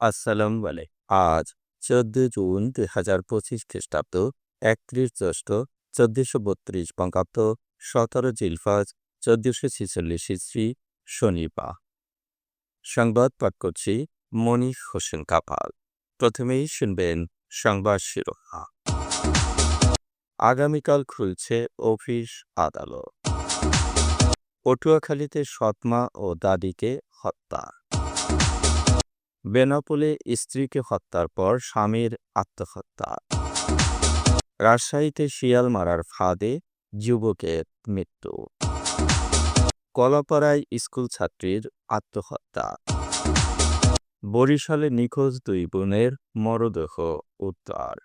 আসসালাম বলে আজ চোদ্দ জুন দুই হাজার পঁচিশ খ্রিস্টাব্দ, একত্রিশ জ্যৈষ্ঠ চোদ্দশো বত্রিশ বঙ্গাব্দ, সতেরো জিলফাজ, চোদ্দশো ছেচল্লিশ ইস্রি শনিবার। সংবাদ পাঠ করছি মনির হোসেন কাপাল। প্রথমেই শুনবেন সংবাদ শিরোহা আগামীকাল খুলছে অফিস আদালত। পটুয়াখালীতে সৎমা ও দাদিকে হত্যা। বেনাপোলে স্ত্রীকে হত্যার পর স্বামীর আত্মহত্যা। রাজশাহীতে শিয়াল মারার ফাঁদে যুবকের মৃত্যু। কলাপাড়ায় স্কুল ছাত্রীর আত্মহত্যা। বরিশালে নিখোঁজ দুই বোনের মরদেহ উদ্ধার।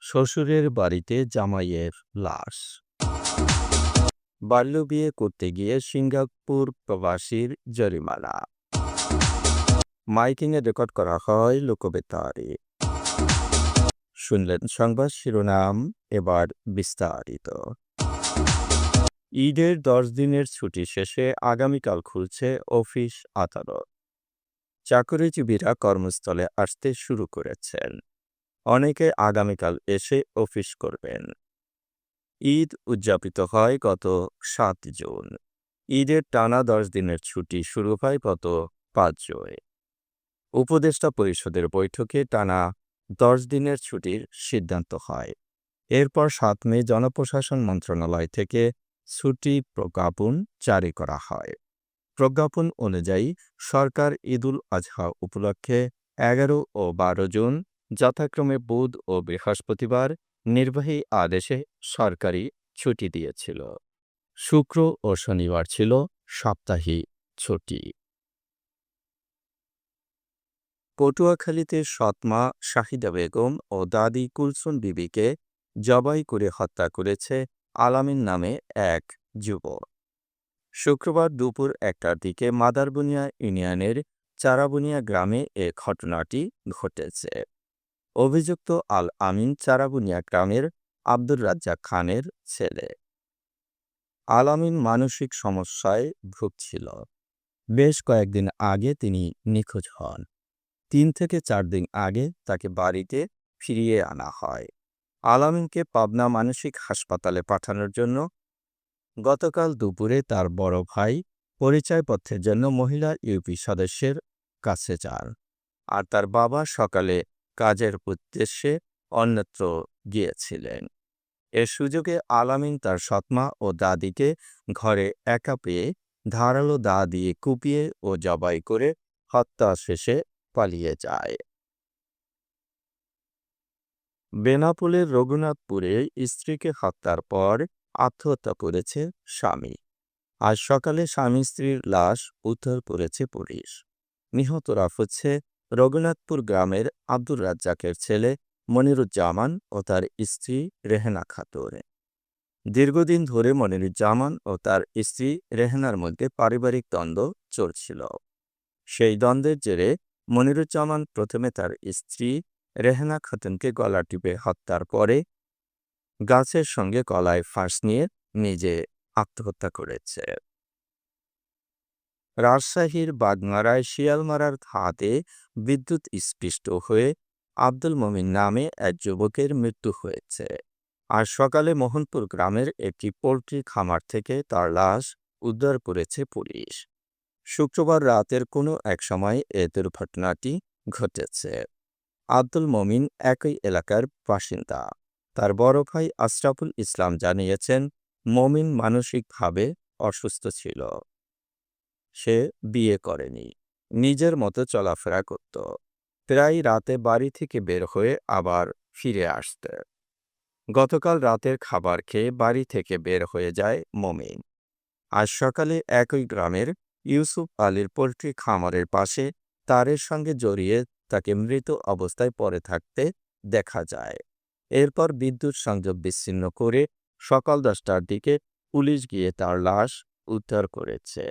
শ্বশুরের বাড়িতে জামাইয়ের লাশ। বাল্যবিয়ে করতে গিয়ে সিঙ্গাপুর প্রবাসীর জরিমানা। মাইকিংয়ে রেকর্ড করা হয় লোকবেতারে। শুনলেন সংবাদ শিরোনাম, এবার বিস্তারিত। ঈদের দশ দিনের ছুটি শেষে আগামীকাল খুলছে অফিস আদালত। চাকরিজীবীরা কর্মস্থলে আসতে শুরু করেছেন। অনেকে আগামীকাল এসে অফিস করবেন। ঈদ উদযাপিত হয় গত সাত জুন। ঈদের টানা দশ দিনের ছুটি শুরু হয় গত পাঁচ জুন। উপদেষ্টা পরিষদের বৈঠকে টানা দশ দিনের ছুটির সিদ্ধান্ত হয়। এরপর সাত মে জনপ্রশাসন মন্ত্রণালয় থেকে ছুটি প্রজ্ঞাপন জারি করা হয়। প্রজ্ঞাপন অনুযায়ী সরকার ঈদুল আজহা উপলক্ষে এগারো ও বারো জুন যথাক্রমে বুধ ও বৃহস্পতিবার নির্বাহী আদেশে সরকারি ছুটি দিয়েছিল। শুক্র ও শনিবার ছিল সাপ্তাহিক ছুটি। পটুয়াখালীতে সৎমা, শাহিদা বেগম ও দাদি কুলসুন বিবিকে জবাই করে হত্যা করেছে আলামিন নামে এক যুবক। শুক্রবার দুপুর একটার দিকে মাদারবুনিয়া ইউনিয়নের চারাবুনিয়া গ্রামে এ ঘটনাটি ঘটেছে। অভিযুক্ত আল আমিন চারাবুনিয়া গ্রামের আব্দুর রাজ্জাক খানের ছেলে। আল আমিন মানসিক সমস্যায় ভুগছিল। বেশ কয়েকদিন আগে তিনি নিখোঁজ হন। তিন থেকে চার দিন আগে তাকে বাড়িতে ফিরিয়ে আনা হয়। আলামিনকে পাবনা মানসিক হাসপাতালে পাঠানোর জন্য গতকাল দুপুরে তার বড় ভাই পরিচয়পত্রের জন্য মহিলা ইউপি সদস্যের কাছে যান আর তার বাবা সকালে কাজের উদ্দেশ্যে অন্যত্র গিয়েছিলেন। এ সুযোগে আলামিন তার সৎমা ও দাদিকে ঘরে একা পেয়ে ধারালো দা দিয়ে কুপিয়ে ও জবাই করে হত্যা শেষে পালিয়ে যায়। বেনাপোলের রঘুনাথপুরে স্ত্রীকে হত্যার পর আত্মহত্যা করেছে স্বামী। আজ সকালে স্বামী স্ত্রীর লাশ উদ্ধার করেছে পুলিশ। নিহতরা হচ্ছে রঘুনাথপুর গ্রামের আব্দুর রাজ্জাকের ছেলে মনিরুজ্জামান ও তার স্ত্রী রেহেনা খাতুন। দীর্ঘদিন ধরে মনিরুজ্জামান ও তার স্ত্রী রেহেনার মধ্যে পারিবারিক দ্বন্দ্ব চলছিল। সেই দ্বন্দ্বের জেরে মনিরুজ্জামান প্রথমে তার স্ত্রী রেহেনা খাতুনকে গলা টিপে হত্যার পরে গাছের সঙ্গে গলায় ফাঁস নিয়ে নিজে আত্মহত্যা করেছে। রাজশাহীর বাগমারায় শিয়ালমারার খাতে বিদ্যুৎ স্পৃষ্ট হয়ে আব্দুল মমিন নামে এক যুবকের মৃত্যু হয়েছে। আর সকালে মোহনপুর গ্রামের একটি পোলট্রি খামার থেকে তার লাশ উদ্ধার করেছে পুলিশ। শুক্রবার রাতের কোনো এক সময় এ দুর্ঘটনাটি ঘটেছে। আব্দুল মমিন একই এলাকার বাসিন্দা। তার বড় ভাই আশরাফুল ইসলাম জানিয়েছেন, মমিন মানসিকভাবে অসুস্থ ছিল। সে বিয়ে করেনি। নিজের মতো চলাফেরা করত। প্রায় রাতে বাড়ি থেকে বের হয়ে আবার ফিরে আসতে। গতকাল রাতের খাবার খেয়ে বাড়ি থেকে বের হয়ে যায় মমিন। আজ সকালে একই গ্রামের ইউসুফ আলীর পোলট্রি খামারের পাশে তারের সঙ্গে জড়িয়ে তাকে মৃত অবস্থায় পড়ে থাকতে দেখা যায়। এরপর বিদ্যুৎ সংযোগ বিচ্ছিন্ন করে সকাল দশটার দিকে পুলিশ গিয়ে তার লাশ উদ্ধার করেছে।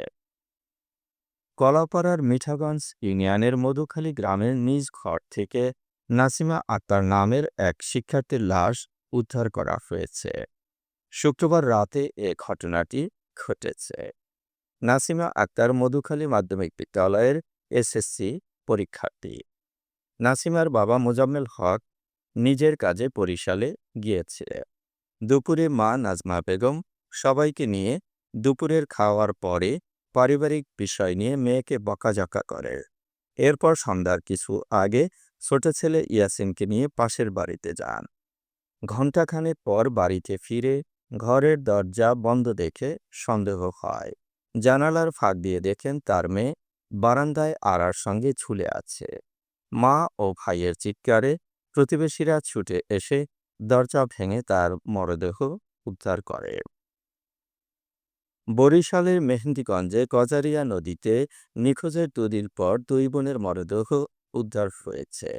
কলাপাড়ার মিঠাগঞ্জ ইউনিয়নের মধুখালী গ্রামের নিজ ঘর থেকে নাসিমা আক্তার নামের এক শিক্ষার্থীর লাশ উদ্ধার করা হয়েছে। শুক্রবার রাতে এ ঘটনাটি ঘটেছে। নাসিমা আক্তার মধুখালী মাধ্যমিক বিদ্যালয়ের এসএসসি পরীক্ষার্থী। নাসিমার বাবা মোজাম্মেল হক নিজের কাজে বরিশালে গিয়েছিলেন। দুপুরে মা নাজমা বেগম সবাইকে নিয়ে দুপুরের খাওয়ার পরে পারিবারিক বিষয় নিয়ে মেয়েকে বকাঝকা করে। এরপর সন্ধ্যার কিছু আগে ছোট ছেলে ইয়াসিনকে নিয়ে পাশের বাড়িতে যান। ঘণ্টাখানেক পর বাড়িতে ফিরে ঘরের দরজা বন্ধ দেখে সন্দেহ হয়। জানালার ফাঁক দিয়ে দেখেন তার মেয়ে বারান্দায় আড়ার সঙ্গে ঝুলে আছে। মা ও ভাইয়ের চিৎকারে প্রতিবেশীরা ছুটে এসে দরজা ভেঙে তার মরদেহ উদ্ধার করে। বরিশালের মেহেন্দিগঞ্জে কজারিয়া নদীতে নিখোঁজের দুদিন পর দুই বোনের মরদেহ উদ্ধার হয়েছে।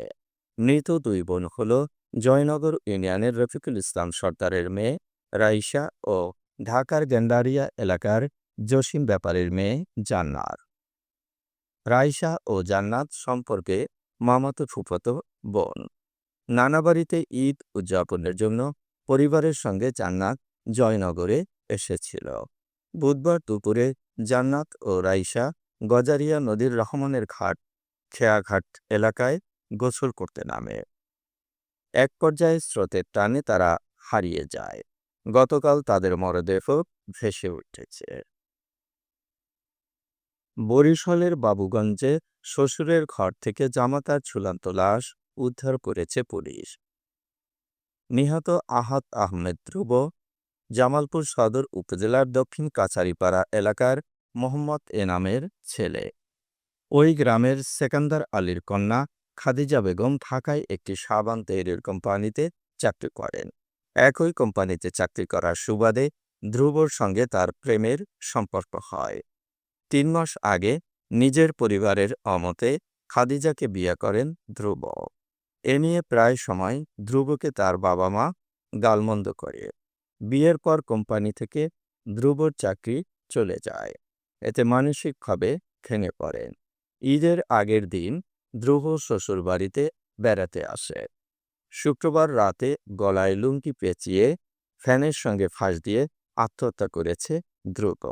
মৃত দুই বোন হল জয়নগর ইউনিয়নের রফিকুল ইসলাম সর্দারের মেয়ে রাইসা ও ঢাকার গেন্ডারিয়া এলাকার জসিম ব্যাপারের মেয়ে জান্নাত। রাইসা ও জান্নাত সম্পর্কে মামাতো ফুফতো বোন। নানা বাড়িতে ঈদ উদযাপনের জন্য পরিবারের সঙ্গে জান্নাত জয়নগরে এসেছিল। বুধবার দুপুরে জান্নাত ও রাইসা গজারিয়া নদীর রহমানের ঘাট, খেয়াঘাট এলাকায় গোসল করতে নামে। এক পর্যায়ে স্রোতের টানে তারা হারিয়ে যায়। গতকাল তাদের মরদেহ ভেসে উঠেছে। বরিশালের বাবুগঞ্জে শ্বশুরের ঘর থেকে জামাতার ঝুলান্ত লাশ উদ্ধার করেছে পুলিশ। নিহত আহাত আহমেদ ধ্রুব, জামালপুর সদর উপজেলার দক্ষিণ কাছারিপাড়া এলাকার মোহাম্মদ এনামের ছেলে। ওই গ্রামের সেকান্দার আলীর কন্যা খাদিজা বেগম ঢাকায় একটি সাবান তৈরির কোম্পানিতে চাকরি করেন। একই কোম্পানিতে চাকরি করার সুবাদে ধ্রুবর সঙ্গে তার প্রেমের সম্পর্ক হয়। তিন মাস আগে নিজের পরিবারের অমতে খাদিজাকে বিয়ে করেন ধ্রুব। এ নিয়ে প্রায় সময় ধ্রুবকে তার বাবা মা গালমন্দ করে। বিয়ের পর কোম্পানি থেকে ধ্রুবর চাকরি চলে যায়। এতে মানসিকভাবে ভেঙে পড়েন ঈদের আগের দিন ধ্রুব শ্বশুর বাড়িতে আসে। শুক্রবার রাতে গলায় লুঙ্গি পেঁচিয়ে ফ্যানের সঙ্গে ফাঁস দিয়ে আত্মহত্যা করেছে ধ্রুব।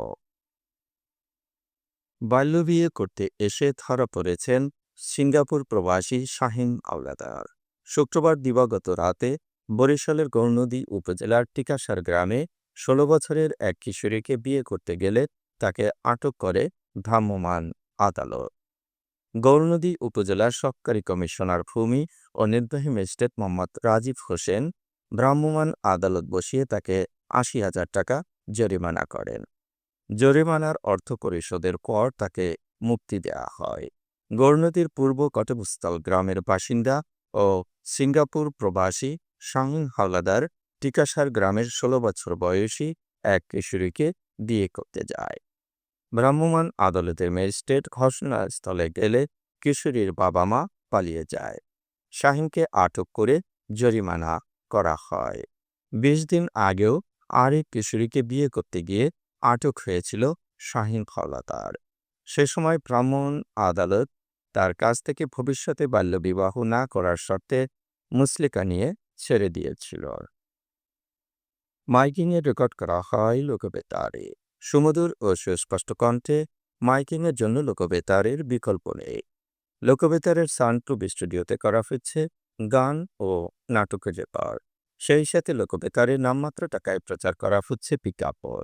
বাল্যবিয়ে করতে এসে ধরা পড়েছেন সিঙ্গাপুর প্রবাসী শাহিন আওলাদার। শুক্রবার দিবাগত রাতে বরিশালের গৌরনদী উপজেলার টিকাসার গ্রামে ষোলো বছরের এক কিশোরীকে বিয়ে করতে গেলে তাকে আটক করে ভ্রাম্যমাণ আদালত। গৌরনদী উপজেলার সহকারী কমিশনার ভূমি ও নির্বাহী ম্যাজিস্ট্রেট মোহাম্মদ রাজীব হোসেন ভ্রাম্যমাণ আদালত বসিয়ে তাকে আশি হাজার টাকা জরিমানা করেন। জরিমানার অর্থ পরিশোধের পর তাকে মুক্তি দেয়া হয়। গৌরনদীর পূর্ব কটবস্থল গ্রামের বাসিন্দা ও সিঙ্গাপুর প্রবাসী শাহিন হাওলাদার টিকাসার গ্রামের ষোলো বছর বয়সী এক কিশোরীকে বিয়ে করতে যায়। ভ্রাম্যমাণ আদালতের ম্যাজিস্ট্রেট ঘটনাস্থলে গেলে কিশোরীর বাবা মা পালিয়ে যায়। শাহিনকে আটক করে জরিমানা করা হয়। বিশ দিন আগেও আরেক কিশোরীকে বিয়ে করতে গিয়ে আটক হয়েছিল শাহিন হাওলাদার সে সময় ভ্রাম্যমাণ আদালত তার কাছ থেকে ভবিষ্যতে বাল্যবিবাহ না করার শর্তে মুসলিকা নিয়ে ছেড়ে দিয়েছিল। মাইকিংয়ে রেকর্ড করা হয় লোকবেতারে। সুমধুর ও সুস্পষ্ট কণ্ঠে মাইকিংয়ের জন্য লোকবেতারের বিকল্প নেই। লোকবেতারের সাউন্ডপ্রুফ স্টুডিওতে করা হচ্ছে গান ও নাটকের রেকর্ড। সেই সাথে লোকবেতারের নামমাত্র টাকায় প্রচার করা হচ্ছে বিজ্ঞাপন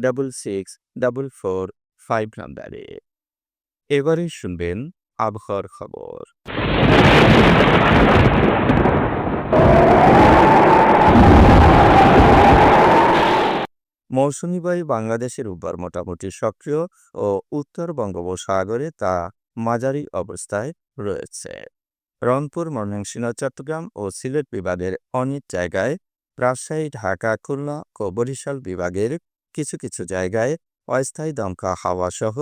double six double four five নাম্বারে। এবারে শুনবেন আবহাওয়ার খবর। মৌসুমী বায়ু বাংলাদেশের উপর মোটামুটি সক্রিয় ও উত্তর বঙ্গোপসাগরে তা মাঝারি অবস্থায় রয়েছে। রংপুর, ময়মনসিংহ, চট্টগ্রাম ও সিলেট বিভাগের অনেক জায়গায় রাজশাহী, ঢাকা, খুলনা ও বরিশাল বিভাগের কিছু কিছু জায়গায় অস্থায়ী দমকা হাওয়া সহ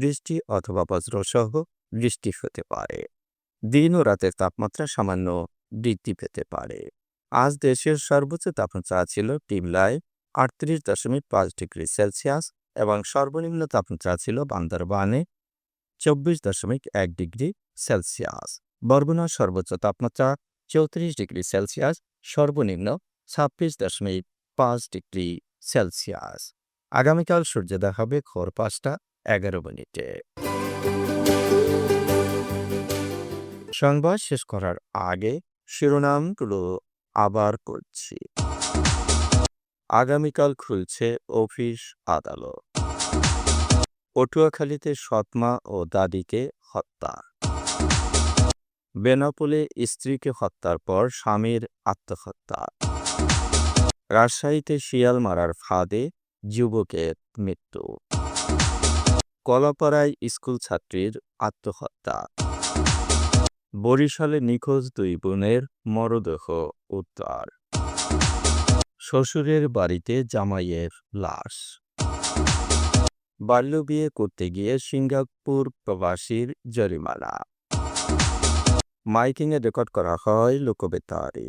বৃষ্টি অথবা বজ্রসহ বৃষ্টি হতে পারে। দিন ও রাতের তাপমাত্রা সামান্য বৃদ্ধি পেতে পারে। আজ দেশের সর্বোচ্চ তাপমাত্রা ছিল টিমলায় আটত্রিশ দশমিক পাঁচ ডিগ্রি সেলসিয়াস এবং সর্বনিম্ন তাপমাত্রা ছিল বান্দরবানে চব্বিশ দশমিক এক ডিগ্রি সেলসিয়াস। বরগুনার সর্বোচ্চ তাপমাত্রা চৌত্রিশ ডিগ্রি সেলসিয়াস, সর্বনিম্ন ছাব্বিশ দশমিক পাঁচ ডিগ্রি সেলসিয়াস। আগামীকাল সূর্যোদয় হবে ভোর পাঁচটা, এগারো মিনিটে। সংবাদ শেষ করার আগে শিরোনামগুলো আবার করছি। আগামীকাল খুলছে অফিস আদালত। পটুয়াখালীতে সৎমা ও দাদিকে হত্যা। বেনাপোলে স্ত্রীকে হত্যার পর স্বামীর আত্মহত্যা। রাজশাহীতে শিয়াল মারার ফাঁদে যুবকের মৃত্যু। কলাপাড়ায় স্কুল ছাত্রীর আত্মহত্যা। বরিশালে নিখোঁজ দুই বোনের মরদেহ উদ্ধার। শ্বশুরের বাড়িতে জামাইয়ের লাশ। বাল্যবিয়ে করতে গিয়ে সিঙ্গাপুর প্রবাসীর জরিমানা। মাইকিংয়ে রেকর্ড করা হয় লোকবেতারে।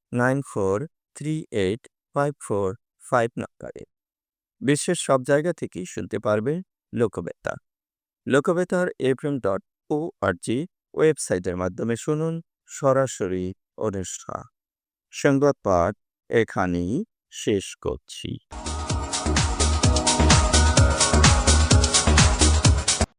nine four three eight five four five নাম্বারে। বিশ্বের সব জায়গা থেকেই শুনতে পারবে লোকবেতা। লোকবেতার এফএম ডট ও আরজি ওয়েবসাইটের মাধ্যমে শুনুন সরাসরি অনুষ্ঠান। সংবাদ পাঠ এখানেই শেষ করছি।